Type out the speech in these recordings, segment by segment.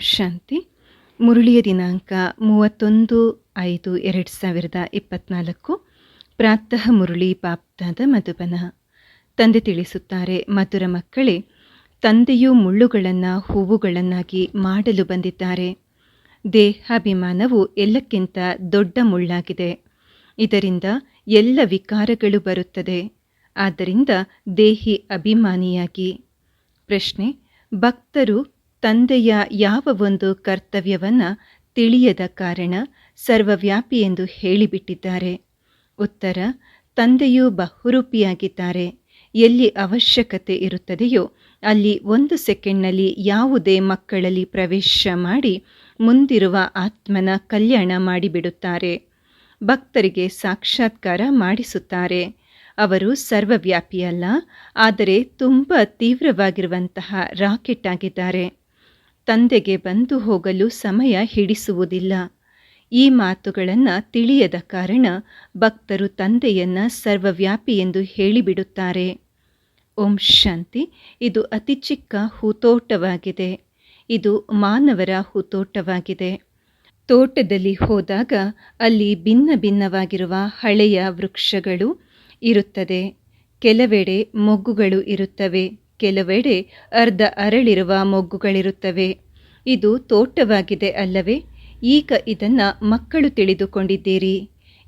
ಶಾಂತಿ. ಮುರುಳಿಯ ದಿನಾಂಕ ಮೂವತ್ತೊಂದು ಐದು ಎರಡು ಸಾವಿರದ ಇಪ್ಪತ್ನಾಲ್ಕು. ಪ್ರಾತಃ ಮುರುಳಿ ಪಾಪ್ತಾದ ಮಧುಬನ. ತಂದೆ ತಿಳಿಸುತ್ತಾರೆ, ಮಧುರ ಮಕ್ಕಳೇ, ತಂದೆಯು ಮುಳ್ಳುಗಳನ್ನು ಹೂವುಗಳನ್ನಾಗಿ ಮಾಡಲು ಬಂದಿದ್ದಾರೆ. ದೇಹಾಭಿಮಾನವು ಎಲ್ಲಕ್ಕಿಂತ ದೊಡ್ಡ ಮುಳ್ಳಾಗಿದೆ. ಇದರಿಂದ ಎಲ್ಲ ವಿಕಾರಗಳು ಬರುತ್ತದೆ. ಆದ್ದರಿಂದ ದೇಹಿ ಅಭಿಮಾನಿಯಾಗಿ. ಪ್ರಶ್ನೆ, ಭಕ್ತರು ತಂದೆಯ ಯಾವ ಒಂದು ಕರ್ತವ್ಯವನ್ನು ತಿಳಿಯದ ಕಾರಣ ಸರ್ವವ್ಯಾಪಿ ಎಂದು ಹೇಳಿಬಿಟ್ಟಿದ್ದಾರೆ. ಉತ್ತರ, ತಂದೆಯು ಬಹುರೂಪಿಯಾಗಿದ್ದಾರೆ. ಎಲ್ಲಿ ಅವಶ್ಯಕತೆ ಇರುತ್ತದೆಯೋ ಅಲ್ಲಿ ಒಂದು ಸೆಕೆಂಡ್ನಲ್ಲಿ ಯಾವುದೇ ಮಕ್ಕಳಲ್ಲಿ ಪ್ರವೇಶ ಮಾಡಿ ಮುಂದಿರುವ ಆತ್ಮನ ಕಲ್ಯಾಣ ಮಾಡಿಬಿಡುತ್ತಾರೆ. ಭಕ್ತರಿಗೆ ಸಾಕ್ಷಾತ್ಕಾರ ಮಾಡಿಸುತ್ತಾರೆ. ಅವರು ಸರ್ವವ್ಯಾಪಿಯಲ್ಲ, ಆದರೆ ತುಂಬ ತೀವ್ರವಾಗಿರುವಂತಹ ರಾಕೆಟ್ ಆಗಿದ್ದಾರೆ. ತಂದೆಗೆ ಬಂದು ಹೋಗಲು ಸಮಯ ಹಿಡಿಸುವುದಿಲ್ಲ. ಈ ಮಾತುಗಳನ್ನು ತಿಳಿಯದ ಕಾರಣ ಭಕ್ತರು ತಂದೆಯನ್ನು ಸರ್ವವ್ಯಾಪಿ ಎಂದು ಹೇಳಿಬಿಡುತ್ತಾರೆ. ಓಂ ಶಾಂತಿ. ಇದು ಅತಿ ಚಿಕ್ಕ ಹೂತೋಟವಾಗಿದೆ. ಇದು ಮಾನವರ ಹೂತೋಟವಾಗಿದೆ. ತೋಟದಲ್ಲಿ ಹೋದಾಗ ಅಲ್ಲಿ ಭಿನ್ನ ಭಿನ್ನವಾಗಿರುವ ಹಳೆಯ ವೃಕ್ಷಗಳು ಇರುತ್ತದೆ. ಕೆಲವೆಡೆ ಮೊಗ್ಗುಗಳು ಇರುತ್ತವೆ. ಕೆಲವೆಡೆ ಅರ್ಧ ಅರಳಿರುವ ಮೊಗ್ಗುಗಳಿರುತ್ತವೆ. ಇದು ತೋಟವಾಗಿದೆ ಅಲ್ಲವೇ? ಈಗ ಇದನ್ನು ಮಕ್ಕಳು ತಿಳಿದುಕೊಂಡಿದ್ದೀರಿ.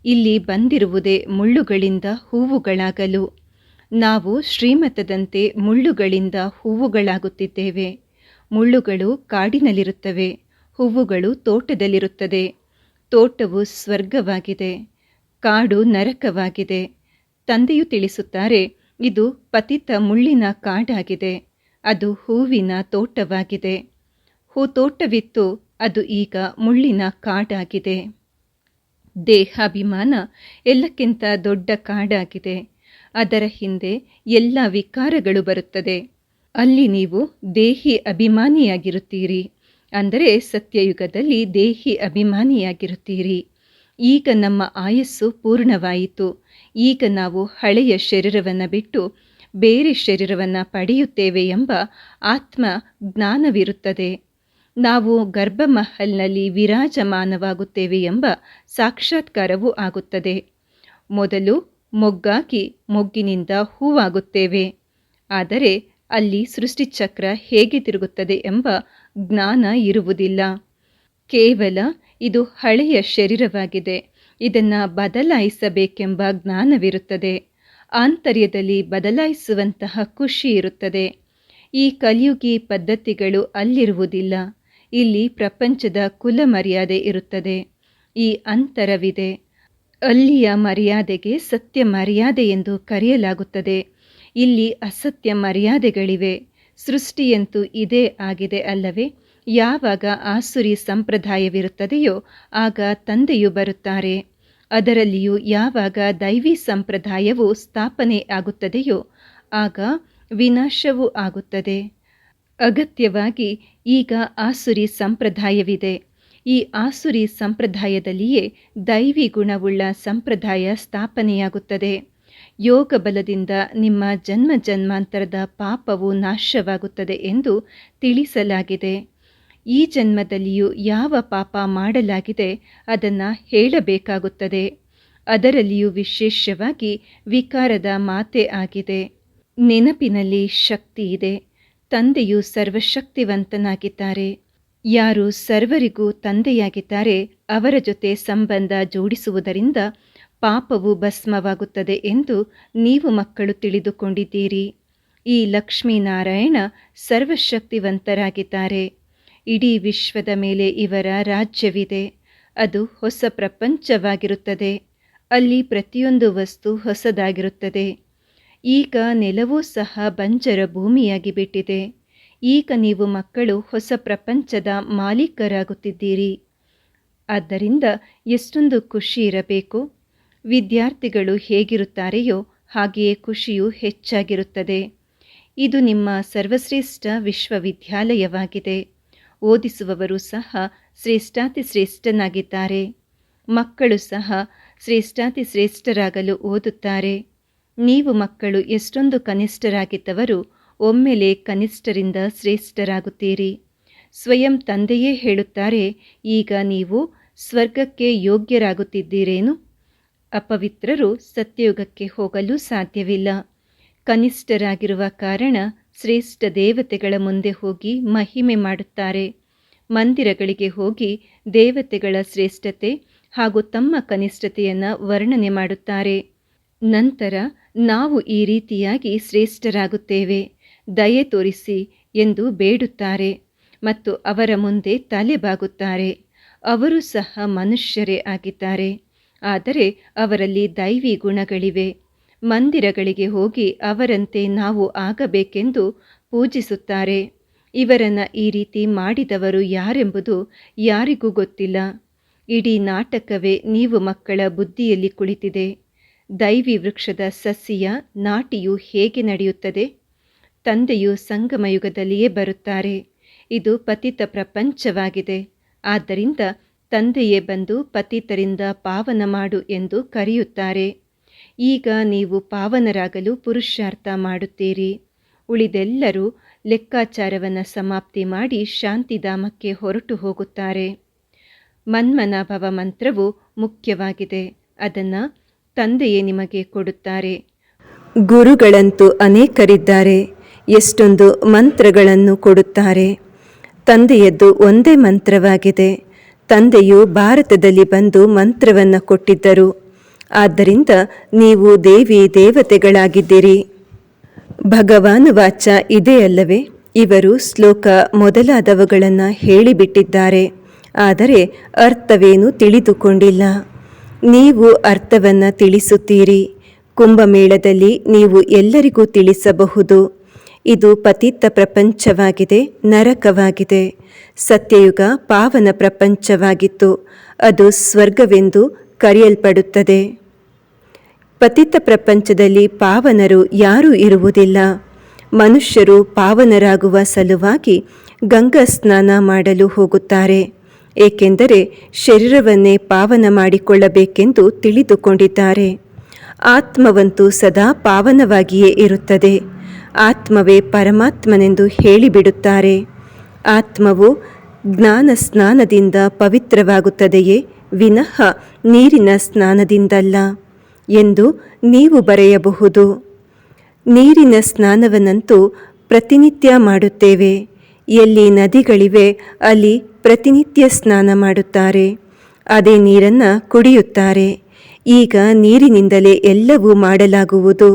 ಇಲ್ಲಿ ಬಂದಿರುವುದೇ ಮುಳ್ಳುಗಳಿಂದ ಹೂವುಗಳಾಗಲು. ನಾವು ಶ್ರೀಮತದಂತೆ ಮುಳ್ಳುಗಳಿಂದ ಹೂವುಗಳಾಗುತ್ತಿದ್ದೇವೆ. ಮುಳ್ಳುಗಳು ಕಾಡಿನಲ್ಲಿರುತ್ತವೆ. ಹೂವುಗಳು ತೋಟದಲ್ಲಿರುತ್ತದೆ. ತೋಟವು ಸ್ವರ್ಗವಾಗಿದೆ. ಕಾಡು ನರಕವಾಗಿದೆ. ತಂದೆಯು ತಿಳಿಸುತ್ತಾರೆ ಇದು ಪತಿತ ಮುಳ್ಳಿನ ಕಾಡಾಗಿದೆ. ಅದು ಹೂವಿನ ತೋಟವಾಗಿದೆ. ಹೂ ತೋಟವಿತ್ತು ಅದು ಈಗ ಮುಳ್ಳಿನ ಕಾಡಾಗಿದೆ. ದೇಹಾಭಿಮಾನ ಎಲ್ಲಕ್ಕಿಂತ ದೊಡ್ಡ ಕಾಡಾಗಿದೆ. ಅದರ ಹಿಂದೆ ಎಲ್ಲ ವಿಕಾರಗಳು ಬರುತ್ತದೆ. ಅಲ್ಲಿ ನೀವು ದೇಹಿ ಅಭಿಮಾನಿಯಾಗಿರುತ್ತೀರಿ. ಅಂದರೆ ಸತ್ಯಯುಗದಲ್ಲಿ ದೇಹಿ ಅಭಿಮಾನಿಯಾಗಿರುತ್ತೀರಿ. ಈಗ ನಮ್ಮ ಆಯಸ್ಸು ಪೂರ್ಣವಾಯಿತು. ಈಗ ನಾವು ಹಳೆಯ ಶರೀರವನ್ನು ಬಿಟ್ಟು ಬೇರೆ ಶರೀರವನ್ನು ಪಡೆಯುತ್ತೇವೆ ಎಂಬ ಆತ್ಮ ಜ್ಞಾನವಿರುತ್ತದೆ. ನಾವು ಗರ್ಭಮಹಲ್ನಲ್ಲಿ ವಿರಾಜಮಾನವಾಗುತ್ತೇವೆ ಎಂಬ ಸಾಕ್ಷಾತ್ಕಾರವೂ ಆಗುತ್ತದೆ. ಮೊದಲು ಮೊಗ್ಗಾಗಿ ಮೊಗ್ಗಿನಿಂದ ಹೂವಾಗುತ್ತೇವೆ. ಆದರೆ ಅಲ್ಲಿ ಸೃಷ್ಟಿಚಕ್ರ ಹೇಗೆ ತಿರುಗುತ್ತದೆ ಎಂಬ ಜ್ಞಾನ ಇರುವುದಿಲ್ಲ. ಕೇವಲ ಇದು ಹಳೆಯ ಶರೀರವಾಗಿದೆ. ಇದನ್ನು ಬದಲಾಯಿಸಬೇಕೆಂಬ ಜ್ಞಾನವಿರುತ್ತದೆ. ಆಂತರ್ಯದಲ್ಲಿ ಬದಲಾಯಿಸುವಂತಹ ಖುಷಿ ಇರುತ್ತದೆ. ಈ ಕಲಿಯುಗಿ ಪದ್ಧತಿಗಳು ಅಲ್ಲಿರುವುದಿಲ್ಲ. ಇಲ್ಲಿ ಪ್ರಪಂಚದ ಕುಲ ಮರ್ಯಾದೆ ಇರುತ್ತದೆ. ಈ ಅಂತರವಿದೆ. ಅಲ್ಲಿಯ ಮರ್ಯಾದೆಗೆ ಸತ್ಯ ಮರ್ಯಾದೆ ಎಂದು ಕರೆಯಲಾಗುತ್ತದೆ. ಇಲ್ಲಿ ಅಸತ್ಯ ಮರ್ಯಾದೆಗಳಿವೆ. ಸೃಷ್ಟಿಯಂತೂ ಇದೇ ಆಗಿದೆ ಅಲ್ಲವೇ? ಯಾವಾಗ ಆಸುರಿ ಸಂಪ್ರದಾಯವಿರುತ್ತದೆಯೋ ಆಗ ತಂದೆಯು ಬರುತ್ತಾರೆ. ಅದರಲ್ಲಿಯೂ ಯಾವಾಗ ದೈವಿ ಸಂಪ್ರದಾಯವು ಸ್ಥಾಪನೆ ಆಗುತ್ತದೆಯೋ ಆಗ ವಿನಾಶವೂ ಆಗುತ್ತದೆ. ಅಗತ್ಯವಾಗಿ ಈಗ ಆಸುರಿ ಸಂಪ್ರದಾಯವಿದೆ. ಈ ಆಸುರಿ ಸಂಪ್ರದಾಯದಲ್ಲಿಯೇ ದೈವಿ ಗುಣವುಳ್ಳ ಸಂಪ್ರದಾಯ ಸ್ಥಾಪನೆಯಾಗುತ್ತದೆ. ಯೋಗ ಬಲದಿಂದ ನಿಮ್ಮ ಜನ್ಮ ಜನ್ಮಾಂತರದ ಪಾಪವು ನಾಶವಾಗುತ್ತದೆ ಎಂದು ತಿಳಿಸಲಾಗಿದೆ. ಈ ಜನ್ಮದಲ್ಲಿಯೂ ಯಾವ ಪಾಪ ಮಾಡಲಾಗಿದೆ ಅದನ್ನು ಹೇಳಬೇಕಾಗುತ್ತದೆ. ಅದರಲ್ಲಿಯೂ ವಿಶೇಷವಾಗಿ ವಿಕಾರದ ಮಾತೆ ಆಗಿದೆ. ನೆನಪಿನಲ್ಲಿ ಶಕ್ತಿ ಇದೆ. ತಂದೆಯು ಸರ್ವಶಕ್ತಿವಂತನಾಗಿದ್ದಾರೆ. ಯಾರು ಸರ್ವರಿಗೂ ತಂದೆಯಾಗಿದ್ದಾರೆ, ಅವರ ಜೊತೆ ಸಂಬಂಧ ಜೋಡಿಸುವುದರಿಂದ ಪಾಪವು ಭಸ್ಮವಾಗುತ್ತದೆ ಎಂದು ನೀವು ಮಕ್ಕಳು ತಿಳಿದುಕೊಂಡಿದ್ದೀರಿ. ಈ ಲಕ್ಷ್ಮೀನಾರಾಯಣ ಸರ್ವಶಕ್ತಿವಂತರಾಗಿದ್ದಾರೆ. ಇಡೀ ವಿಶ್ವದ ಮೇಲೆ ಇವರ ರಾಜ್ಯವಿದೆ. ಅದು ಹೊಸ ಪ್ರಪಂಚವಾಗಿರುತ್ತದೆ. ಅಲ್ಲಿ ಪ್ರತಿಯೊಂದು ವಸ್ತು ಹೊಸದಾಗಿರುತ್ತದೆ. ಈಗ ನೆಲವೂ ಸಹ ಬಂಜರ ಭೂಮಿಯಾಗಿ ಬಿಟ್ಟಿದೆ. ಈಗ ನೀವು ಮಕ್ಕಳು ಹೊಸ ಪ್ರಪಂಚದ ಮಾಲೀಕರಾಗುತ್ತಿದ್ದೀರಿ. ಆದ್ದರಿಂದ ಎಷ್ಟೊಂದು ಖುಷಿ ಇರಬೇಕು. ವಿದ್ಯಾರ್ಥಿಗಳು ಹೇಗಿರುತ್ತಾರೆಯೋ ಹಾಗೆಯೇ ಖುಷಿಯು ಹೆಚ್ಚಾಗಿರುತ್ತದೆ. ಇದು ನಿಮ್ಮ ಸರ್ವಶ್ರೇಷ್ಠ ವಿಶ್ವವಿದ್ಯಾಲಯವಾಗಿದೆ. ಓದಿಸುವವರು ಸಹ ಶ್ರೇಷ್ಠಾತಿ ಶ್ರೇಷ್ಠನಾಗಿದ್ದಾರೆ. ಮಕ್ಕಳು ಸಹ ಶ್ರೇಷ್ಠಾತಿ ಶ್ರೇಷ್ಠರಾಗಲು ಓದುತ್ತಾರೆ. ನೀವು ಮಕ್ಕಳು ಎಷ್ಟೊಂದು ಕನಿಷ್ಠರಾಗಿದ್ದವರು, ಒಮ್ಮೆಲೆ ಕನಿಷ್ಠರಿಂದ ಶ್ರೇಷ್ಠರಾಗುತ್ತೀರಿ. ಸ್ವಯಂ ತಂದೆಯೇ ಹೇಳುತ್ತಾರೆ, ಈಗ ನೀವು ಸ್ವರ್ಗಕ್ಕೆ ಯೋಗ್ಯರಾಗುತ್ತಿದ್ದೀರೇನು? ಅಪವಿತ್ರರು ಸತ್ಯಯುಗಕ್ಕೆ ಹೋಗಲು ಸಾಧ್ಯವಿಲ್ಲ. ಕನಿಷ್ಠರಾಗಿರುವ ಕಾರಣ ಶ್ರೇಷ್ಠ ದೇವತೆಗಳ ಮುಂದೆ ಹೋಗಿ ಮಹಿಮೆ ಮಾಡುತ್ತಾರೆ. ಮಂದಿರಗಳಿಗೆ ಹೋಗಿ ದೇವತೆಗಳ ಶ್ರೇಷ್ಠತೆ ಹಾಗೂ ತಮ್ಮ ಕನಿಷ್ಠತೆಯನ್ನು ವರ್ಣನೆ ಮಾಡುತ್ತಾರೆ. ನಂತರ ನಾವು ಈ ರೀತಿಯಾಗಿ ಶ್ರೇಷ್ಠರಾಗುತ್ತೇವೆ. ದಯೆ ತೋರಿಸಿ ಎಂದು ಬೇಡುತ್ತಾರೆ ಮತ್ತು ಅವರ ಮುಂದೆ ತಲೆ ಬಾಗುತ್ತಾರೆ. ಅವರು ಸಹ ಮನುಷ್ಯರೇ ಆಗಿದ್ದಾರೆ. ಆದರೆ ಅವರಲ್ಲಿ ದೈವಿ ಗುಣಗಳಿವೆ. ಮಂದಿರಗಳಿಗೆ ಹೋಗಿ ಅವರಂತೆ ನಾವು ಆಗಬೇಕೆಂದು ಪೂಜಿಸುತ್ತಾರೆ. ಇವರನ್ನು ಈ ರೀತಿ ಮಾಡಿದವರು ಯಾರೆಂಬುದು ಯಾರಿಗೂ ಗೊತ್ತಿಲ್ಲ. ಇಡೀ ನಾಟಕವೇ ನೀವು ಮಕ್ಕಳ ಬುದ್ಧಿಯಲ್ಲಿ ಕುಳಿತಿದೆ. ದೈವಿ ವೃಕ್ಷದ ಸಸ್ಯ, ನಾಟಿಯು ಹೇಗೆ ನಡೆಯುತ್ತದೆ? ತಂದೆಯು ಸಂಗಮಯುಗದಲ್ಲಿಯೇ ಬರುತ್ತಾರೆ. ಇದು ಪತಿತ ಪ್ರಪಂಚವಾಗಿದೆ. ಆದ್ದರಿಂದ ತಂದೆಯೇ ಬಂದು ಪತಿತರಿಂದ ಪಾವನ ಮಾಡು ಎಂದು ಕರೆಯುತ್ತಾರೆ. ಈಗ ನೀವು ಪಾವನರಾಗಲು ಪುರುಷಾರ್ಥ ಮಾಡುತ್ತೀರಿ. ಉಳಿದೆಲ್ಲರೂ ಲೆಕ್ಕಾಚಾರವನ್ನು ಸಮಾಪ್ತಿ ಮಾಡಿ ಶಾಂತಿಧಾಮಕ್ಕೆ ಹೊರಟು ಹೋಗುತ್ತಾರೆ. ಮನ್ಮನಾಭವ ಮಂತ್ರವು ಮುಖ್ಯವಾಗಿದೆ. ಅದನ್ನು ತಂದೆಯೇ ನಿಮಗೆ ಕೊಡುತ್ತಾರೆ. ಗುರುಗಳಂತೂ ಅನೇಕರಿದ್ದಾರೆ. ಎಷ್ಟೊಂದು ಮಂತ್ರಗಳನ್ನು ಕೊಡುತ್ತಾರೆ. ತಂದೆಯದ್ದು ಒಂದೇ ಮಂತ್ರವಾಗಿದೆ. ತಂದೆಯು ಭಾರತದಲ್ಲಿ ಬಂದು ಮಂತ್ರವನ್ನು ಕೊಟ್ಟಿದ್ದರು. ಆದ್ದರಿಂದ ನೀವು ದೇವಿ ದೇವತೆಗಳಾಗಿದ್ದೀರಿ. ಭಗವಾನ್ ವಾಚ ಇದೇ ಅಲ್ಲವೇ, ಇವರು ಶ್ಲೋಕ ಮೊದಲಾದವುಗಳನ್ನು ಹೇಳಿಬಿಟ್ಟಿದ್ದಾರೆ. ಆದರೆ ಅರ್ಥವೇನು ತಿಳಿದುಕೊಂಡಿಲ್ಲ. ನೀವು ಅರ್ಥವನ್ನು ತಿಳಿಸುತ್ತೀರಿ. ಕುಂಭಮೇಳದಲ್ಲಿ ನೀವು ಎಲ್ಲರಿಗೂ ತಿಳಿಸಬಹುದು. ಇದು ಪತಿತ ಪ್ರಪಂಚವಾಗಿದೆ, ನರಕವಾಗಿದೆ. ಸತ್ಯಯುಗ ಪಾವನ ಪ್ರಪಂಚವಾಗಿತ್ತು. ಅದು ಸ್ವರ್ಗವೆಂದು ಕರೆಯಲ್ಪಡುತ್ತದೆ. ಪತಿತ ಪ್ರಪಂಚದಲ್ಲಿ ಪಾವನರು ಯಾರೂ ಇರುವುದಿಲ್ಲ. ಮನುಷ್ಯರು ಪಾವನರಾಗುವ ಸಲುವಾಗಿ ಗಂಗಾ ಸ್ನಾನ ಮಾಡಲು ಹೋಗುತ್ತಾರೆ. ಏಕೆಂದರೆ ಶರೀರವನ್ನೇ ಪಾವನ ಮಾಡಿಕೊಳ್ಳಬೇಕೆಂದು ತಿಳಿದುಕೊಂಡಿದ್ದಾರೆ. ಆತ್ಮವಂತೂ ಸದಾ ಪಾವನವಾಗಿಯೇ ಇರುತ್ತದೆ. ಆತ್ಮವೇ ಪರಮಾತ್ಮನೆಂದು ಹೇಳಿಬಿಡುತ್ತಾರೆ. ಆತ್ಮವು ಜ್ಞಾನ ಸ್ನಾನದಿಂದ ಪವಿತ್ರವಾಗುತ್ತದೆಯೇ ವಿನಃ ನೀರಿನ ಸ್ನಾನದಿಂದಲ್ಲ. ಎಂದು ನೀವು ಬರೆಯಬಹುದು. ನೀರಿನ ಸ್ನಾನವನ್ನಂತೂ ಪ್ರತಿನಿತ್ಯ ಮಾಡುತ್ತೇವೆ. ಎಲ್ಲಿ ನದಿಗಳಿವೆ, ಅಲ್ಲಿ ಪ್ರತಿನಿತ್ಯ ಸ್ನಾನ ಮಾಡುತ್ತಾರೆ. ಅದೇ ನೀರನ್ನು ಕುಡಿಯುತ್ತಾರೆ. ಈಗ ನೀರಿನಿಂದಲೇ ಎಲ್ಲವೂ ಮಾಡಲಾಗುವುದು.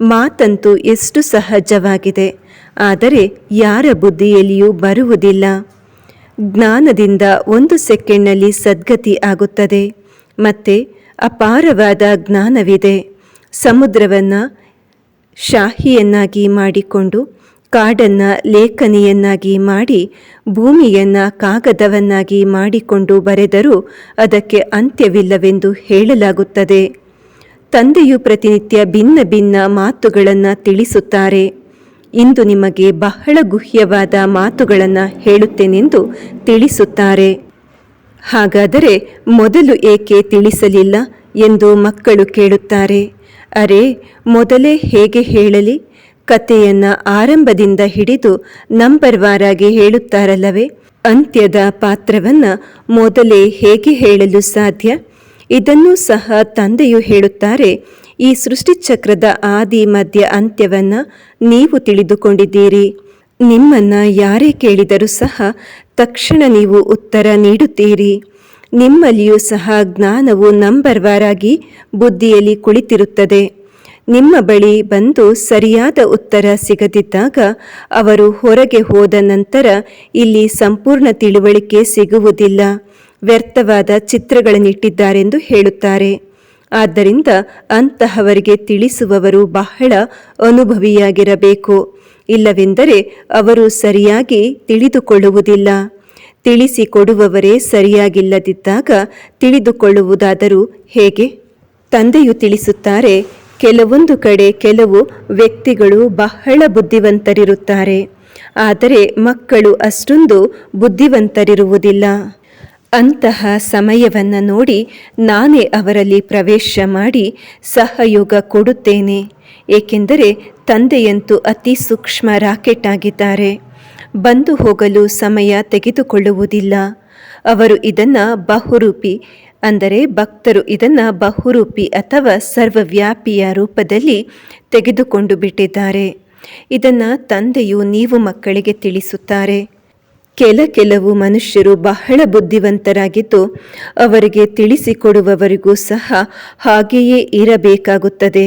ಮಾತಂತೂ ಎಷ್ಟು ಸಹಜವಾಗಿದೆ. ಆದರೆ ಯಾರ ಬುದ್ಧಿಯಲ್ಲಿಯೂ ಬರುವುದಿಲ್ಲ. ಜ್ಞಾನದಿಂದ ಒಂದು ಸೆಕೆಂಡ್ನಲ್ಲಿ ಸದ್ಗತಿ ಆಗುತ್ತದೆ. ಮತ್ತೆ ಅಪಾರವಾದ ಜ್ಞಾನವಿದೆ. ಸಮುದ್ರವನ್ನು ಶಾಹಿಯನ್ನಾಗಿ ಮಾಡಿಕೊಂಡು, ಕಾಡನ್ನು ಲೇಖನಿಯನ್ನಾಗಿ ಮಾಡಿ, ಭೂಮಿಯನ್ನು ಕಾಗದವನ್ನಾಗಿ ಮಾಡಿಕೊಂಡು ಬರೆದರೂ ಅದಕ್ಕೆ ಅಂತ್ಯವಿಲ್ಲವೆಂದು ಹೇಳಲಾಗುತ್ತದೆ. ತಂದೆಯು ಪ್ರತಿನಿತ್ಯ ಭಿನ್ನ ಭಿನ್ನ ಮಾತುಗಳನ್ನು ತಿಳಿಸುತ್ತಾರೆ. ಇಂದು ನಿಮಗೆ ಬಹಳ ಗುಹ್ಯವಾದ ಮಾತುಗಳನ್ನು ಹೇಳುತ್ತೇನೆಂದು ತಿಳಿಸುತ್ತಾರೆ. ಹಾಗಾದರೆ ಮೊದಲು ಏಕೆ ತಿಳಿಸಲಿಲ್ಲ ಎಂದು ಮಕ್ಕಳು ಕೇಳುತ್ತಾರೆ. ಅರೆ, ಮೊದಲೇ ಹೇಗೆ ಹೇಳಲಿ? ಕಥೆಯನ್ನು ಆರಂಭದಿಂದ ಹಿಡಿದು ನಂಬರ್ ವಾರಾಗಿ ಹೇಳುತ್ತಾರಲ್ಲವೇ? ಅಂತ್ಯದ ಪಾತ್ರವನ್ನು ಮೊದಲೇ ಹೇಗೆ ಹೇಳಲು ಸಾಧ್ಯ? ಇದನ್ನೂ ಸಹ ತಂದೆಯು ಹೇಳುತ್ತಾರೆ. ಈ ಸೃಷ್ಟಿಚಕ್ರದ ಆದಿ ಮಧ್ಯ ಅಂತ್ಯವನ್ನು ನೀವು ತಿಳಿದುಕೊಂಡಿದ್ದೀರಿ. ನಿಮ್ಮನ್ನ ಯಾರೇ ಕೇಳಿದರೂ ಸಹ ತಕ್ಷಣ ನೀವು ಉತ್ತರ ನೀಡುತ್ತೀರಿ. ನಿಮ್ಮಲ್ಲಿಯೂ ಸಹ ಜ್ಞಾನವು ನಂಬರ್ವಾರಾಗಿ ಬುದ್ಧಿಯಲ್ಲಿ ಕುಳಿತಿರುತ್ತದೆ. ನಿಮ್ಮ ಬಳಿ ಬಂದು ಸರಿಯಾದ ಉತ್ತರ ಸಿಗದಿದ್ದಾಗ ಅವರು ಹೊರಗೆ ಹೋದ ನಂತರ ಇಲ್ಲಿ ಸಂಪೂರ್ಣ ತಿಳುವಳಿಕೆ ಸಿಗುವುದಿಲ್ಲ. ವ್ಯರ್ಥವಾದ ಚಿತ್ರಗಳನ್ನಿಟ್ಟಿದ್ದಾರೆಂದು ಹೇಳುತ್ತಾರೆ. ಆದ್ದರಿಂದ ಅಂತಹವರಿಗೆ ತಿಳಿಸುವವರು ಬಹಳ ಅನುಭವಿಯಾಗಿರಬೇಕು. ಇಲ್ಲವೆಂದರೆ ಅವರು ಸರಿಯಾಗಿ ತಿಳಿದುಕೊಳ್ಳುವುದಿಲ್ಲ. ತಿಳಿಸಿಕೊಡುವವರೇ ಸರಿಯಾಗಿಲ್ಲದಿದ್ದಾಗ ತಿಳಿದುಕೊಳ್ಳುವುದಾದರೂ ಹೇಗೆ? ತಂದೆಯು ತಿಳಿಸುತ್ತಾರೆ, ಕೆಲವೊಂದು ಕಡೆ ಕೆಲವು ವ್ಯಕ್ತಿಗಳು ಬಹಳ ಬುದ್ಧಿವಂತರಿರುತ್ತಾರೆ, ಆದರೆ ಮಕ್ಕಳು ಅಷ್ಟೊಂದು ಬುದ್ಧಿವಂತರಿರುವುದಿಲ್ಲ. ಅಂತಹ ಸಮಯವನ್ನು ನೋಡಿ ನಾನೇ ಅವರಲ್ಲಿ ಪ್ರವೇಶ ಮಾಡಿ ಸಹಯೋಗ ಕೊಡುತ್ತೇನೆ. ಏಕೆಂದರೆ ತಂದೆಯಂತೂ ಅತಿ ಸೂಕ್ಷ್ಮ ರಾಕೆಟ್ ಆಗಿದ್ದಾರೆ. ಬಂದು ಹೋಗಲು ಸಮಯ ತೆಗೆದುಕೊಳ್ಳುವುದಿಲ್ಲ. ಅವರು ಇದನ್ನು ಬಹುರೂಪಿ, ಅಂದರೆ ಭಕ್ತರು ಇದನ್ನು ಬಹುರೂಪಿ ಅಥವಾ ಸರ್ವವ್ಯಾಪಿಯ ರೂಪದಲ್ಲಿ ತೆಗೆದುಕೊಂಡು ಬಿಟ್ಟಿದ್ದಾರೆ. ಇದನ್ನು ತಂದೆಯು ನೀವು ಮಕ್ಕಳಿಗೆ ತಿಳಿಸುತ್ತಾರೆ. ಕೆಲ ಕೆಲವು ಮನುಷ್ಯರು ಬಹಳ ಬುದ್ಧಿವಂತರಾಗಿದ್ದು, ಅವರಿಗೆ ತಿಳಿಸಿಕೊಡುವವರಿಗೂ ಸಹ ಹಾಗೆಯೇ ಇರಬೇಕಾಗುತ್ತದೆ.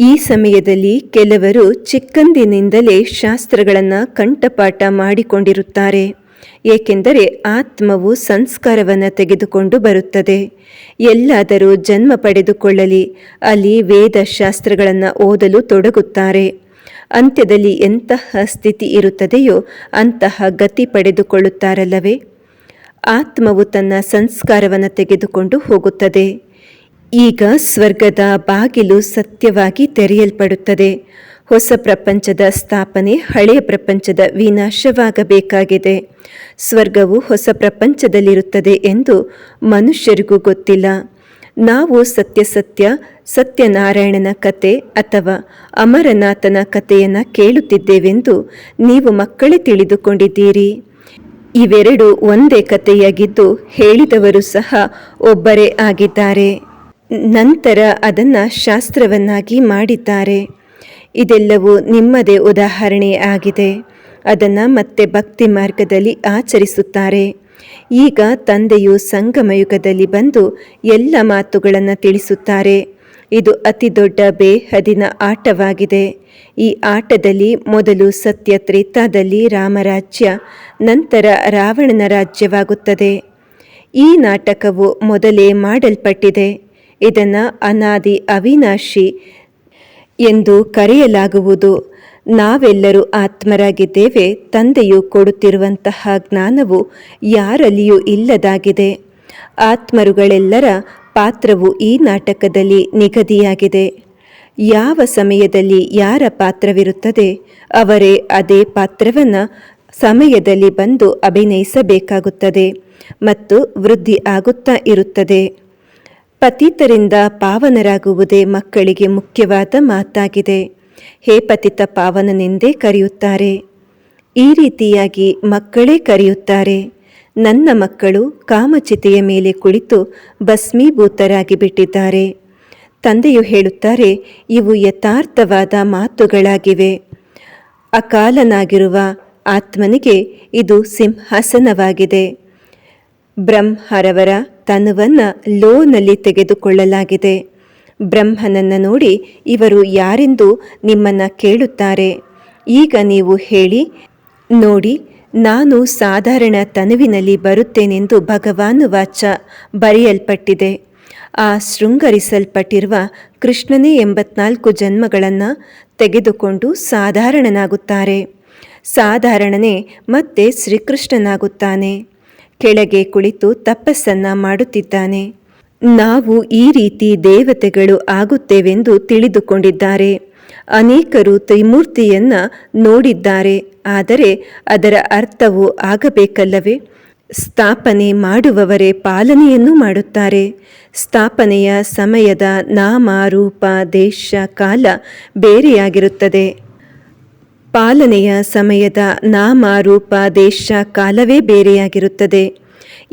ಈ ಸಮಯದಲ್ಲಿ ಕೆಲವರು ಚಿಕ್ಕಂದಿನಿಂದಲೇ ಶಾಸ್ತ್ರಗಳನ್ನು ಕಂಠಪಾಠ ಮಾಡಿಕೊಂಡಿರುತ್ತಾರೆ. ಏಕೆಂದರೆ ಆತ್ಮವು ಸಂಸ್ಕಾರವನ್ನು ತೆಗೆದುಕೊಂಡು ಬರುತ್ತದೆ. ಎಲ್ಲಾದರೂ ಜನ್ಮ ಪಡೆದುಕೊಳ್ಳಲಿ. ಅಲ್ಲಿ ವೇದ ಶಾಸ್ತ್ರಗಳನ್ನು ಓದಲು ತೊಡಗುತ್ತಾರೆ. ಅಂತ್ಯದಲ್ಲಿ ಎಂತಹ ಸ್ಥಿತಿ ಇರುತ್ತದೆಯೋ ಅಂತಹ ಗತಿ ಪಡೆದುಕೊಳ್ಳುತ್ತಾರಲ್ಲವೇ? ಆತ್ಮವು ತನ್ನ ಸಂಸ್ಕಾರವನ್ನು ತೆಗೆದುಕೊಂಡು ಹೋಗುತ್ತದೆ. ಈಗ ಸ್ವರ್ಗದ ಬಾಗಿಲು ಸತ್ಯವಾಗಿ ತೆರೆಯಲ್ಪಡುತ್ತದೆ. ಹೊಸ ಪ್ರಪಂಚದ ಸ್ಥಾಪನೆ ಹಳೆಯ ಪ್ರಪಂಚದ ವಿನಾಶವಾಗಬೇಕಾಗಿದೆ. ಸ್ವರ್ಗವು ಹೊಸ ಪ್ರಪಂಚದಲ್ಲಿರುತ್ತದೆ ಎಂದು ಮನುಷ್ಯರಿಗೂ ಗೊತ್ತಿಲ್ಲ. ನಾವು ಸತ್ಯ ಸತ್ಯ, ಸತ್ಯನಾರಾಯಣನ ಕತೆ ಅಥವಾ ಅಮರನಾಥನ ಕಥೆಯನ್ನು ಕೇಳುತ್ತಿದ್ದೇವೆಂದು ನೀವು ಮಕ್ಕಳೇ ತಿಳಿದುಕೊಂಡಿದ್ದೀರಿ. ಇವೆರಡು ಒಂದೇ ಕಥೆಯಾಗಿದ್ದು ಹೇಳಿದವರು ಸಹ ಒಬ್ಬರೇ ಆಗಿದ್ದಾರೆ. ನಂತರ ಅದನ್ನು ಶಾಸ್ತ್ರವನ್ನಾಗಿ ಮಾಡಿದ್ದಾರೆ. ಇದೆಲ್ಲವೂ ನಿಮ್ಮದೇ ಉದಾಹರಣೆ ಆಗಿದೆ. ಅದನ್ನು ಮತ್ತೆ ಭಕ್ತಿ ಮಾರ್ಗದಲ್ಲಿ ಆಚರಿಸುತ್ತಾರೆ. ಈಗ ತಂದೆಯು ಸಂಗಮಯುಗದಲ್ಲಿ ಬಂದು ಎಲ್ಲ ಮಾತುಗಳನ್ನು ತಿಳಿಸುತ್ತಾರೆ. ಇದು ಅತಿ ದೊಡ್ಡ ಬೇಹದಿನ ಆಟವಾಗಿದೆ. ಈ ಆಟದಲ್ಲಿ ಮೊದಲು ಸತ್ಯ ತ್ರೇತಾದಲ್ಲಿ ರಾಮರಾಜ್ಯ, ನಂತರ ರಾವಣನ ರಾಜ್ಯವಾಗುತ್ತದೆ. ಈ ನಾಟಕವು ಮೊದಲೇ ಮಾಡಲ್ಪಟ್ಟಿದೆ. ಇದನ್ನು ಅನಾದಿ ಅವಿನಾಶಿ ಎಂದು ಕರೆಯಲಾಗುವುದು. ನಾವೆಲ್ಲರೂ ಆತ್ಮರಾಗಿದ್ದೇವೆ, ತಂದೆಯು ಕೊಡುತ್ತಿರುವಂತಹ ಜ್ಞಾನವು ಯಾರಲ್ಲಿಯೂ ಇಲ್ಲದಾಗಿದೆ. ಆತ್ಮರುಗಳೆಲ್ಲರ ಪಾತ್ರವು ಈ ನಾಟಕದಲ್ಲಿ ನಿಗದಿಯಾಗಿದೆ. ಯಾವ ಸಮಯದಲ್ಲಿ ಯಾರ ಪಾತ್ರವಿರುತ್ತದೆ, ಅವರೇ ಅದೇ ಪಾತ್ರವನ್ನು ಸಮಯದಲ್ಲಿ ಬಂದು ಅಭಿನಯಿಸಬೇಕಾಗುತ್ತದೆ ಮತ್ತು ವೃದ್ಧಿ ಆಗುತ್ತಾ ಇರುತ್ತದೆ. ಪತಿತರಿಂದ ಪಾವನರಾಗುವುದೇ ಮಕ್ಕಳಿಗೆ ಮುಖ್ಯವಾದ ಮಾತಾಗಿದೆ. ಹೇ ಪತಿತ ಪಾವನನೆಂದೇ ಕರೆಯುತ್ತಾರೆ. ಈ ರೀತಿಯಾಗಿ ಮಕ್ಕಳೇ ಕರೆಯುತ್ತಾರೆ. ನನ್ನ ಮಕ್ಕಳು ಕಾಮಚಿತೆಯ ಮೇಲೆ ಕುಳಿತು ಭಸ್ಮೀಭೂತರಾಗಿ ಬಿಟ್ಟಿದ್ದಾರೆ. ತಂದೆಯು ಹೇಳುತ್ತಾರೆ, ಇವು ಯಥಾರ್ಥವಾದ ಮಾತುಗಳಾಗಿವೆ. ಅಕಾಲನಾಗಿರುವ ಆತ್ಮನಿಗೆ ಇದು ಸಿಂಹಾಸನವಾಗಿದೆ. ಬ್ರಹ್ಮರವರ ತನುವನ್ನು ಲೋನಲ್ಲಿ ತೆಗೆದುಕೊಳ್ಳಲಾಗಿದೆ. ಬ್ರಹ್ಮನನ್ನು ನೋಡಿ ಇವರು ಯಾರೆಂದು ನಿಮ್ಮನ್ನು ಕೇಳುತ್ತಾರೆ. ಈಗ ನೀವು ಹೇಳಿ, ನೋಡಿ, ನಾನು ಸಾಧಾರಣ ತನುವಿನಲ್ಲಿ ಬರುತ್ತೇನೆಂದು ಭಗವಾನು ವಾಚ ಬರೆಯಲ್ಪಟ್ಟಿದೆ. ಆ ಶೃಂಗರಿಸಲ್ಪಟ್ಟಿರುವ ಕೃಷ್ಣನೇ ಎಂಬತ್ನಾಲ್ಕು ಜನ್ಮಗಳನ್ನು ತೆಗೆದುಕೊಂಡು ಸಾಧಾರಣನಾಗುತ್ತಾರೆ. ಸಾಧಾರಣನೇ ಮತ್ತೆ ಶ್ರೀಕೃಷ್ಣನಾಗುತ್ತಾನೆ. ಕೆಳಗೆ ಕುಳಿತು ತಪಸ್ಸನ್ನ ಮಾಡುತ್ತಿದ್ದಾನೆ. ನಾವು ಈ ರೀತಿ ದೇವತೆಗಳು ಆಗುತ್ತೇವೆಂದು ತಿಳಿದುಕೊಂಡಿದ್ದಾರೆ. ಅನೇಕರು ತ್ರಿಮೂರ್ತಿಯನ್ನ ನೋಡಿದ್ದಾರೆ. ಆದರೆ ಅದರ ಅರ್ಥವು ಆಗಬೇಕಲ್ಲವೇ? ಸ್ಥಾಪನೆ ಮಾಡುವವರೇ ಪಾಲನೆಯನ್ನು ಮಾಡುತ್ತಾರೆ. ಸ್ಥಾಪನೆಯ ಸಮಯದ ನಾಮ, ರೂಪ, ದೇಶ, ಕಾಲ ಬೇರೆಯಾಗಿರುತ್ತದೆ. ಪಾಲನೆಯ ಸಮಯದ ನಾಮ ರೂಪ ದೇಶ ಕಾಲವೇ ಬೇರೆಯಾಗಿರುತ್ತದೆ.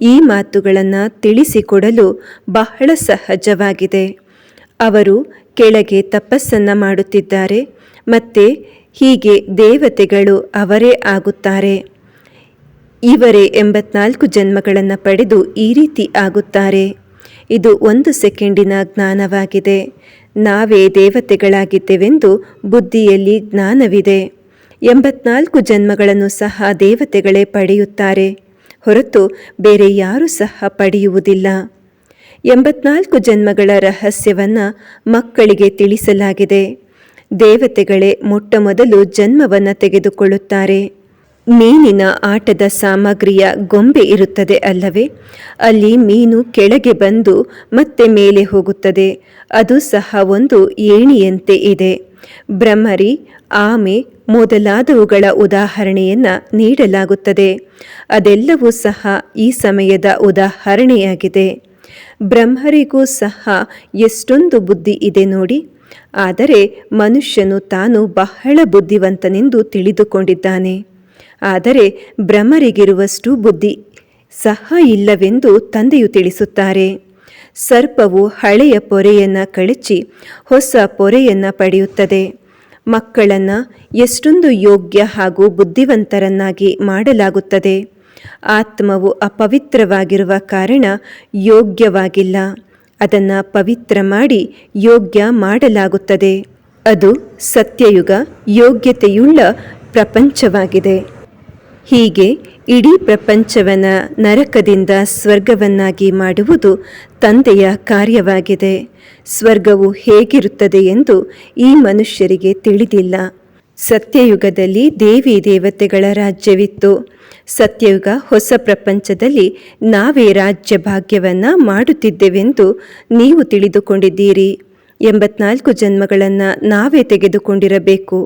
ಈ ಮಾತುಗಳನ್ನು ತಿಳಿಸಿಕೊಡಲು ಬಹಳ ಸಹಜವಾಗಿದೆ. ಅವರು ಕೆಳಗೆ ತಪಸ್ಸನ್ನು ಮಾಡುತ್ತಿದ್ದಾರೆ, ಮತ್ತೆ ಹೀಗೆ ದೇವತೆಗಳು ಅವರೇ ಆಗುತ್ತಾರೆ. ಇವರೇ ಎಂಬತ್ನಾಲ್ಕು ಜನ್ಮಗಳನ್ನು ಪಡೆದು ಈ ರೀತಿ ಆಗುತ್ತಾರೆ. ಇದು ಒಂದು ಸೆಕೆಂಡಿನ ಜ್ಞಾನವಾಗಿದೆ. ನಾವೇ ದೇವತೆಗಳಾಗಿದ್ದೇವೆಂದು ಬುದ್ಧಿಯಲ್ಲಿ ಜ್ಞಾನವಿದೆ. ಎಂಬತ್ನಾಲ್ಕು ಜನ್ಮಗಳನ್ನು ಸಹ ದೇವತೆಗಳೇ ಪಡೆಯುತ್ತಾರೆ. ಹೊರತು ಬೇರೆ ಯಾರೂ ಸಹ ಪಡೆಯುವುದಿಲ್ಲ. ಎಂಬತ್ನಾಲ್ಕು ಜನ್ಮಗಳ ರಹಸ್ಯವನ್ನು ಮಕ್ಕಳಿಗೆ ತಿಳಿಸಲಾಗಿದೆ. ದೇವತೆಗಳೇ ಮೊಟ್ಟಮೊದಲು ಜನ್ಮವನ್ನು ತೆಗೆದುಕೊಳ್ಳುತ್ತಾರೆ. ಮೀನಿನ ಆಟದ ಸಾಮಗ್ರಿಯ ಗೊಂಬೆ ಇರುತ್ತದೆ ಅಲ್ಲವೇ? ಅಲ್ಲಿ ಮೀನು ಕೆಳಗೆ ಬಂದು ಮತ್ತೆ ಮೇಲೆ ಹೋಗುತ್ತದೆ. ಅದು ಸಹ ಒಂದು ಏಣಿಯಂತೆ ಇದೆ. ಭ್ರಮರಿ ಆಮೆ ಮೊದಲಾದವುಗಳ ಉದಾಹರಣೆಯನ್ನು ನೀಡಲಾಗುತ್ತದೆ. ಅದೆಲ್ಲವೂ ಸಹ ಈ ಸಮಯದ ಉದಾಹರಣೆಯಾಗಿದೆ. ಬ್ರಹ್ಮರಿಗೂ ಸಹ ಎಷ್ಟೊಂದು ಬುದ್ಧಿ ಇದೆ ನೋಡಿ. ಆದರೆ ಮನುಷ್ಯನು ತಾನು ಬಹಳ ಬುದ್ಧಿವಂತನೆಂದು ತಿಳಿದುಕೊಂಡಿದ್ದಾನೆ. ಆದರೆ ಬ್ರಹ್ಮರಿಗಿರುವಷ್ಟು ಬುದ್ಧಿ ಸಹ ಇಲ್ಲವೆಂದು ತಂದೆಯು ತಿಳಿಸುತ್ತಾರೆ. ಸರ್ಪವು ಹಳೆಯ ಪೊರೆಯನ್ನು ಕಳಚಿ ಹೊಸ ಪೊರೆಯನ್ನು ಪಡೆಯುತ್ತದೆ. ಮಕ್ಕಳನ್ನು ಎಷ್ಟೊಂದು ಯೋಗ್ಯ ಹಾಗೂ ಬುದ್ಧಿವಂತರನ್ನಾಗಿ ಮಾಡಲಾಗುತ್ತದೆ. ಆತ್ಮವು ಅಪವಿತ್ರವಾಗಿರುವ ಕಾರಣ ಯೋಗ್ಯವಾಗಿಲ್ಲ. ಅದನ್ನು ಪವಿತ್ರ ಮಾಡಿ ಯೋಗ್ಯ ಮಾಡಲಾಗುತ್ತದೆ. ಅದು ಸತ್ಯಯುಗ ಯೋಗ್ಯತೆಯುಳ್ಳ ಪ್ರಪಂಚವಾಗಿದೆ. ಹೀಗೆ ಇಡೀ ಪ್ರಪಂಚವನ್ನ ನರಕದಿಂದ ಸ್ವರ್ಗವನ್ನಾಗಿ ಮಾಡುವುದು ತಂದೆಯ ಕಾರ್ಯವಾಗಿದೆ. ಸ್ವರ್ಗವು ಹೇಗಿರುತ್ತದೆ ಎಂದು ಈ ಮನುಷ್ಯರಿಗೆ ತಿಳಿದಿಲ್ಲ. ಸತ್ಯಯುಗದಲ್ಲಿ ದೇವಿ ದೇವತೆಗಳ ರಾಜ್ಯವಿತ್ತು. ಸತ್ಯಯುಗ ಹೊಸ ಪ್ರಪಂಚದಲ್ಲಿ ನಾವೇ ರಾಜ್ಯ ಭಾಗ್ಯವನ್ನು ಮಾಡುತ್ತಿದ್ದೆವೆಂದು ನೀವು ತಿಳಿದುಕೊಂಡಿದ್ದೀರಿ. ಎಂಬತ್ನಾಲ್ಕು ಜನ್ಮಗಳನ್ನು ನಾವೇ ತೆಗೆದುಕೊಂಡಿರಬೇಕು.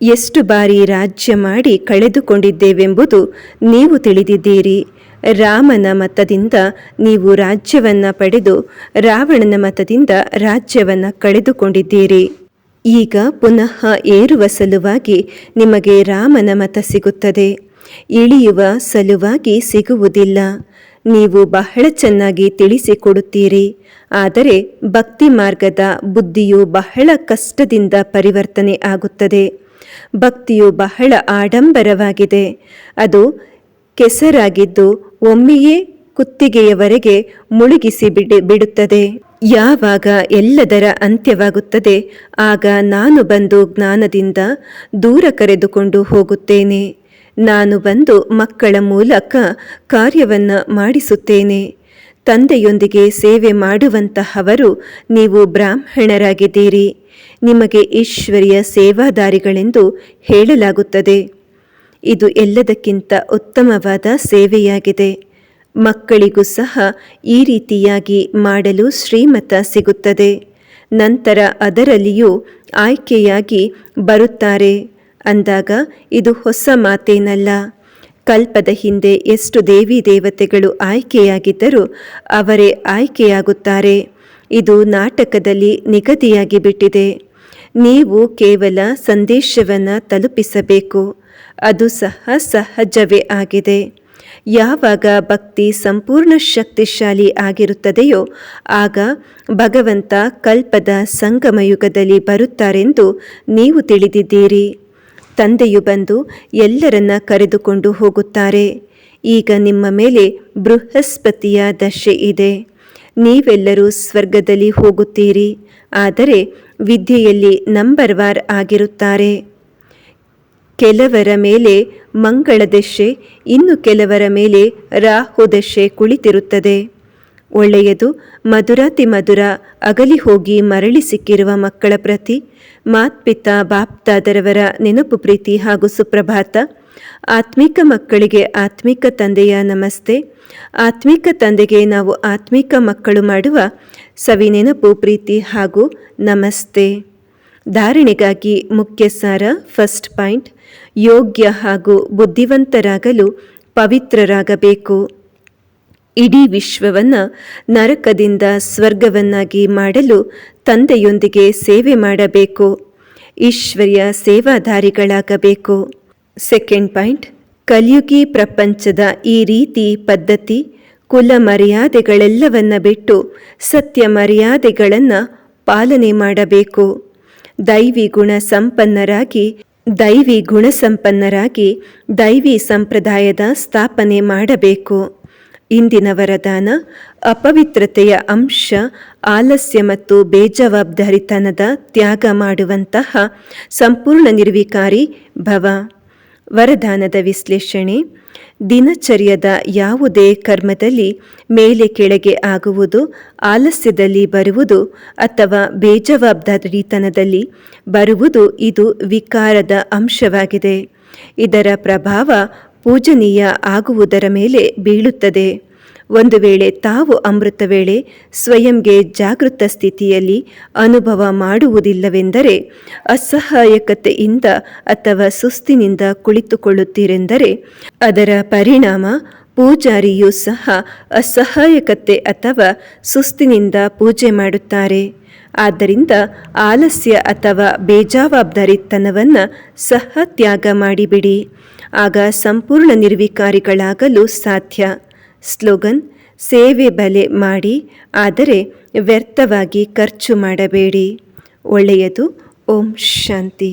ಎಷ್ಟು ಬಾರಿ ರಾಜ್ಯ ಮಾಡಿ ಕಳೆದುಕೊಂಡಿದ್ದೇವೆಂಬುದು ನೀವು ತಿಳಿದಿದ್ದೀರಿ. ರಾಮನ ಮತದಿಂದ ನೀವು ರಾಜ್ಯವನ್ನ ಪಡೆದು ರಾವಣನ ಮತದಿಂದ ರಾಜ್ಯವನ್ನ ಕಳೆದುಕೊಂಡಿದ್ದೀರಿ. ಈಗ ಪುನಃ ಏರುವ ಸಲುವಾಗಿ ನಿಮಗೆ ರಾಮನ ಮತ ಸಿಗುತ್ತದೆ. ಇಳಿಯುವ ಸಲುವಾಗಿ ಸಿಗುವುದಿಲ್ಲ. ನೀವು ಬಹಳ ಚೆನ್ನಾಗಿ ತಿಳಿಸಿಕೊಡುತ್ತೀರಿ. ಆದರೆ ಭಕ್ತಿ ಮಾರ್ಗದ ಬುದ್ಧಿಯು ಬಹಳ ಕಷ್ಟದಿಂದ ಪರಿವರ್ತನೆ ಆಗುತ್ತದೆ. ಭಕ್ತಿಯು ಬಹಳ ಆಡಂಬರವಾಗಿದೆ. ಅದು ಕೆಸರಾಗಿದ್ದು ಒಮ್ಮೆಯೇ ಕುತ್ತಿಗೆಯವರೆಗೆ ಮುಳುಗಿಸಿ ಬಿಡಿ, ಬಿಡುತ್ತದೆ. ಯಾವಾಗ ಎಲ್ಲದರ ಅಂತ್ಯವಾಗುತ್ತದೆ, ಆಗ ನಾನು ಬಂದು ಜ್ಞಾನದಿಂದ ದೂರ ಕರೆದುಕೊಂಡು ಹೋಗುತ್ತೇನೆ. ನಾನು ಬಂದು ಮಕ್ಕಳ ಮೂಲಕ ಕಾರ್ಯವನ್ನು ಮಾಡಿಸುತ್ತೇನೆ. ತಂದೆಯೊಂದಿಗೆ ಸೇವೆ ಮಾಡುವಂತಹವರು ನೀವು ಬ್ರಾಹ್ಮಣರಾಗಿದ್ದೀರಿ. ನಿಮಗೆ ಈಶ್ವರಿಯ ಸೇವಾದಾರಿಗಳೆಂದು ಹೇಳಲಾಗುತ್ತದೆ. ಇದು ಎಲ್ಲದಕ್ಕಿಂತ ಉತ್ತಮವಾದ ಸೇವೆಯಾಗಿದೆ. ಮಕ್ಕಳಿಗೂ ಸಹ ಈ ರೀತಿಯಾಗಿ ಮಾಡಲು ಶ್ರೀಮತ ಸಿಗುತ್ತದೆ. ನಂತರ ಅದರಲ್ಲಿಯೂ ಆಯ್ಕೆಯಾಗಿ ಬರುತ್ತಾರೆ. ಅಂದಾಗ ಇದು ಹೊಸ ಮಾತೇನಲ್ಲ. ಕಲ್ಪದ ಹಿಂದೆ ಎಷ್ಟು ದೇವಿ ದೇವತೆಗಳು ಆಯ್ಕೆಯಾಗಿದ್ದರೂ ಅವರೇ ಆಯ್ಕೆಯಾಗುತ್ತಾರೆ. ಇದು ನಾಟಕದಲ್ಲಿ ನಿಗದಿಯಾಗಿ ಬಿಟ್ಟಿದೆ. ನೀವು ಕೇವಲ ಸಂದೇಶವನ್ನು ತಲುಪಿಸಬೇಕು. ಅದು ಸಹ ಸಹಜವೇ ಆಗಿದೆ. ಯಾವಾಗ ಭಕ್ತಿ ಸಂಪೂರ್ಣ ಶಕ್ತಿಶಾಲಿ ಆಗಿರುತ್ತದೆಯೋ ಆಗ ಭಗವಂತ ಕಲ್ಪದ ಸಂಗಮಯುಗದಲ್ಲಿ ಬರುತ್ತಾರೆಂದು ನೀವು ತಿಳಿದಿದ್ದೀರಿ. ತಂದೆಯು ಬಂದು ಎಲ್ಲರನ್ನ ಕರೆದುಕೊಂಡು ಹೋಗುತ್ತಾರೆ. ಈಗ ನಿಮ್ಮ ಮೇಲೆ ಬೃಹಸ್ಪತಿಯ ದಶೆ ಇದೆ. ನೀವೆಲ್ಲರೂ ಸ್ವರ್ಗದಲ್ಲಿ ಹೋಗುತ್ತೀರಿ. ಆದರೆ ವಿದ್ಯೆಯಲ್ಲಿ ನಂಬರ್ ವಾರ್ ಆಗಿರುತ್ತಾರೆ. ಕೆಲವರ ಮೇಲೆ ಮಂಗಳ ದಶೆ, ಇನ್ನು ಕೆಲವರ ಮೇಲೆ ರಾಹು ದಶೆ ಕುಳಿತಿರುತ್ತದೆ. ಒಳ್ಳೆಯದು ಮಧುರಾತಿ ಮಧುರ ಅಗಲಿ ಹೋಗಿ ಮರಳಿ ಸಿಕ್ಕಿರುವ ಮಕ್ಕಳ ಪ್ರತಿ ಮಾತ್ಪಿತ ಬಾಪ್ತಾದರವರ ನೆನಪು ಪ್ರೀತಿ ಹಾಗೂ ಸುಪ್ರಭಾತ. ಆತ್ಮಿಕ ಮಕ್ಕಳಿಗೆ ಆತ್ಮಿಕ ತಂದೆಯ ನಮಸ್ತೆ. ಆತ್ಮಿಕ ತಂದೆಗೆ ನಾವು ಆತ್ಮಿಕ ಮಕ್ಕಳು ಮಾಡುವ ಸವಿ ನೆನಪು ಪ್ರೀತಿ ಹಾಗೂ ನಮಸ್ತೆ. ಧಾರಣೆಗಾಗಿ ಮುಖ್ಯ ಸಾರ ಫಸ್ಟ್ ಪಾಯಿಂಟ್, ಯೋಗ್ಯ ಹಾಗೂ ಬುದ್ಧಿವಂತರಾಗಲು ಪವಿತ್ರರಾಗಬೇಕು. ಇಡೀ ವಿಶ್ವವನ್ನು ನರಕದಿಂದ ಸ್ವರ್ಗವನ್ನಾಗಿ ಮಾಡಲು ತಂದೆಯೊಂದಿಗೆ ಸೇವೆ ಮಾಡಬೇಕು. ಈಶ್ವರ್ಯ ಸೇವಾಧಾರಿಗಳಾಗಬೇಕು. ಸೆಕೆಂಡ್ ಪಾಯಿಂಟ್, ಕಲಿಯುಗಿ ಪ್ರಪಂಚದ ಈ ರೀತಿ ಪದ್ಧತಿ ಕುಲ ಮರ್ಯಾದೆಗಳೆಲ್ಲವನ್ನ ಬಿಟ್ಟು ಸತ್ಯ ಮರ್ಯಾದೆಗಳನ್ನು ಪಾಲನೆ ಮಾಡಬೇಕು. ದೈವಿ ಗುಣ ಸಂಪನ್ನರಾಗಿ, ದೈವಿ ಗುಣ ಸಂಪನ್ನರಾಗಿ ದೈವಿ ಸಂಪ್ರದಾಯದ ಸ್ಥಾಪನೆ ಮಾಡಬೇಕು. ಇಂದಿನ ವರದಾನ ಅಪವಿತ್ರತೆಯ ಅಂಶ, ಆಲಸ್ಯ ಮತ್ತು ಬೇಜವಾಬ್ದಾರಿತನದ ತ್ಯಾಗ ಮಾಡುವಂತಹ ಸಂಪೂರ್ಣ ನಿರ್ವಿಕಾರಿ ಭವ. ವರದಾನದ ವಿಶ್ಲೇಷಣೆ, ದಿನಚರ್ಯದ ಯಾವುದೇ ಕರ್ಮದಲ್ಲಿ ಮೇಲೆ ಕೆಳಗೆ ಆಗುವುದು, ಆಲಸ್ಯದಲ್ಲಿ ಬರುವುದು ಅಥವಾ ಬೇಜವಾಬ್ದಾರಿತನದಲ್ಲಿ ಬರುವುದು ಇದು ವಿಕಾರದ ಅಂಶವಾಗಿದೆ. ಇದರ ಪ್ರಭಾವ ಪೂಜನೀಯ ಆಗುವುದರ ಮೇಲೆ ಬೀಳುತ್ತದೆ. ಒಂದು ವೇಳೆ ತಾವು ಅಮೃತ ವೇಳೆ ಸ್ವಯಂಗೆ ಜಾಗೃತ ಸ್ಥಿತಿಯಲ್ಲಿ ಅನುಭವ ಮಾಡುವುದಿಲ್ಲವೆಂದರೆ, ಅಸಹಾಯಕತೆಯಿಂದ ಅಥವಾ ಸುಸ್ತಿನಿಂದ ಕುಳಿತುಕೊಳ್ಳುತ್ತೀರೆಂದರೆ, ಅದರ ಪರಿಣಾಮ ಪೂಜಾರಿಯೂ ಸಹ ಅಸಹಾಯಕತೆ ಅಥವಾ ಸುಸ್ತಿನಿಂದ ಪೂಜೆ ಮಾಡುತ್ತಾರೆ. ಆದ್ದರಿಂದ ಆಲಸ್ಯ ಅಥವಾ ಬೇಜವಾಬ್ದಾರಿತನವನ್ನು ಸಹ ತ್ಯಾಗ ಮಾಡಿಬಿಡಿ. ಆಗ ಸಂಪೂರ್ಣ ನಿರ್ವಿಕಾರಿಗಳಾಗಲು ಸಾಧ್ಯ. ಸ್ಲೋಗನ್, ಸೇವೆ ಬಲೆ ಮಾಡಿ, ಆದರೆ ವ್ಯರ್ಥವಾಗಿ ಖರ್ಚು ಮಾಡಬೇಡಿ. ಒಳ್ಳೆಯದು, ಓಂ ಶಾಂತಿ.